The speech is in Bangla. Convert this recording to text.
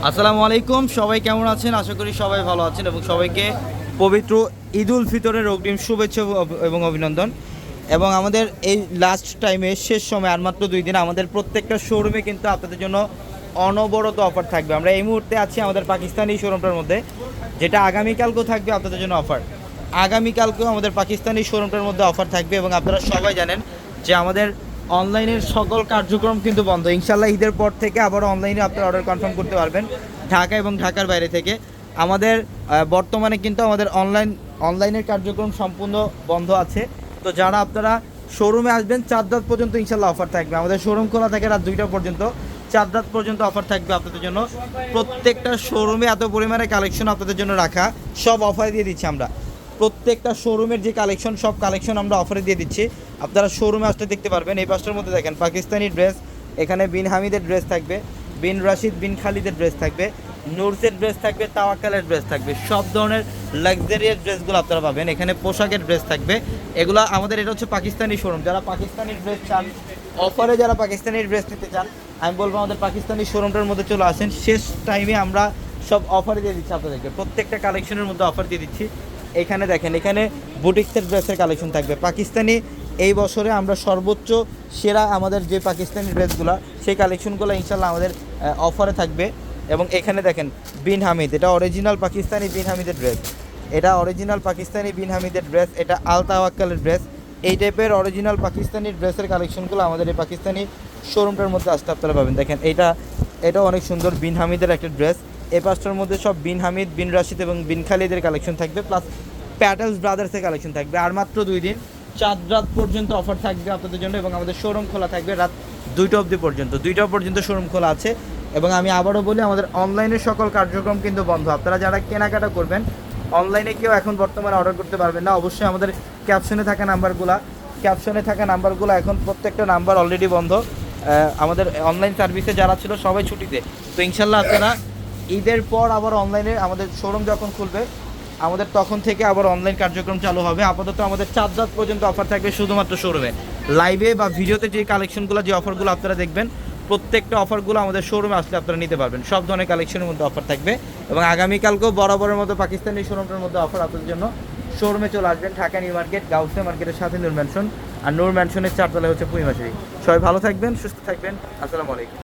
আসসালামু আলাইকুম, সবাই কেমন আছেন? আশা করি সবাই ভালো আছেন এবং সবাইকে পবিত্র ঈদ উল ফিতরের অগ্রিম শুভেচ্ছা এবং অভিনন্দন। এবং আমাদের এই লাস্ট টাইমে শেষ সময়, আর মাত্র দুই দিন, আমাদের প্রত্যেকটা শোরুমে কিন্তু আপনাদের জন্য অনবরত অফার থাকবে। আমরা এই মুহূর্তে আছি আমাদের পাকিস্তানি শোরুমটার মধ্যে, যেটা আগামীকালকেও থাকবে আপনাদের জন্য অফার আগামীকালকেও আমাদের পাকিস্তানি শোরুমটার মধ্যে অফার থাকবে এবং আপনারা সবাই জানেন যে আমাদের অনলাইনের সকল কার্যক্রম কিন্তু বন্ধ। ইনশাল্লাহ ঈদের পর থেকে আবার অনলাইনে আপনারা অর্ডার কনফার্ম করতে পারবেন, ঢাকা এবং ঢাকার বাইরে থেকে। আমাদের বর্তমানে কিন্তু আমাদের অনলাইন অনলাইনের কার্যক্রম সম্পূর্ণ বন্ধ আছে। তো যারা আপনারা শোরুমে আসবেন, চার রাত পর্যন্ত ইনশাল্লাহ অফার থাকবে। আমাদের শোরুম খোলা থাকে রাত দুইটা পর্যন্ত। চার রাত পর্যন্ত অফার থাকবে আপনাদের জন্য। প্রত্যেকটা শোরুমে এত পরিমাণে কালেকশন আপনাদের জন্য রাখা, সব অফার দিয়ে দিচ্ছি আমরা। প্রত্যেকটা শোরুমের যে কালেকশন সব কালেকশন আমরা অফারে দিয়ে দিচ্ছি। আপনারা শোরুমে আসলে দেখতে পারবেন, এই পাঁচটার মধ্যে দেখেন, পাকিস্তানি ড্রেস এখানে বিন হামিদের ড্রেস থাকবে, বিন রাশিদ, বিন খালিদের ড্রেস থাকবে, নুরসের ড্রেস থাকবে, তাওয়াক্কালের ড্রেস থাকবে, সব ধরনের লাক্সারিয়াস ড্রেসগুলো আপনারা পাবেন। এখানে পোশাকের ড্রেস থাকবে। এগুলো আমাদের, এটা হচ্ছে পাকিস্তানি শোরুম যারা পাকিস্তানি ড্রেস চান অফারে যারা পাকিস্তানি ড্রেস নিতে চান, আমি বলব আমাদের পাকিস্তানি শোরুমটার মধ্যে চলে আসেন। শেষ টাইমে আমরা সব অফারে দিয়ে দিচ্ছি আপনাদেরকে। প্রত্যেকটা কালেকশনের মধ্যে অফার দিয়ে দিচ্ছি। এখানে দেখেন, এখানে বুটিক্সের ড্রেসের কালেকশন থাকবে। পাকিস্তানি এই বছরে আমরা সর্বোচ্চ সেরা আমাদের যে পাকিস্তানি ড্রেসগুলো, সেই কালেকশনগুলো ইনশাল্লাহ আমাদের অফারে থাকবে। এবং এখানে দেখেন, বিন হামিদ, এটা অরিজিনাল পাকিস্তানি বিন হামিদের ড্রেস এটা অরিজিনাল পাকিস্তানি বিন হামিদের ড্রেস এটা আল তাওয়াক্কালের ড্রেস এই টাইপের অরিজিনাল পাকিস্তানি ড্রেসের কালেকশনগুলো আমাদের এই পাকিস্তানি শোরুমটার মধ্যে আসতে আপনারা পাবেন। দেখেন, এটা এটা অনেক সুন্দর বিন হামিদের একটা ড্রেস এই পাঁচটার মধ্যে সব বিন হামিদ, বিন রাশিদ এবং বিন খালিদের কালেকশন থাকবে প্লাস প্যাটেলস ব্রাদার্সের কালেকশন থাকবে। আর মাত্র দুই দিন চার রাত পর্যন্ত অফার থাকবে আপনাদের জন্য এবং আমাদের শোরুম খোলা থাকবে রাত দুইটা অবধি পর্যন্ত। দুইটা পর্যন্ত শোরুম খোলা আছে এবং আমি আবারও বলি, আমাদের অনলাইনের সকল কার্যক্রম কিন্তু বন্ধ। আপনারা যারা কেনাকাটা করবেন অনলাইনে কেউ এখন বর্তমানে অর্ডার করতে পারবেন না। অবশ্যই আমাদের ক্যাপশনে থাকা নাম্বারগুলা ক্যাপশনে থাকা নাম্বারগুলো এখন প্রত্যেকটা নাম্বার অলরেডি বন্ধ। আমাদের অনলাইন সার্ভিসে যারা ছিল সবাই ছুটিতে। তো ইনশাল্লাহ আপনারা ঈদের পর আবার অনলাইনে আমাদের শোরুম যখন খুলবে, আমাদের তখন থেকে আবার অনলাইন কার্যক্রম চালু হবে। আপাতত আমাদের চার রাত পর্যন্ত অফার থাকবে শুধুমাত্র শোরুমে লাইভে বা ভিডিওতে যে কালেকশনগুলো যে অফারগুলো আপনারা দেখবেন, প্রত্যেকটা অফারগুলো আমাদের শোরুমে আসলে আপনারা নিতে পারবেন। সব ধরনের কালেকশনের মধ্যে অফার থাকবে। এবং আগামীকালকেও বরাবরের মতো পাকিস্তানি শোরুমটার মধ্যে অফার আপনাদের জন্য শোরুমে চলে আসবেন ঢাকা নিউ মার্কেট, গাউসে মার্কেটের সাথে নূর ম্যানশন আর নূর ম্যানশনের চারতলায় হচ্ছে পুঁই পুঁইমাশারি সবাই ভালো থাকবেন, সুস্থ থাকবেন। আসসালামু আলাইকুম।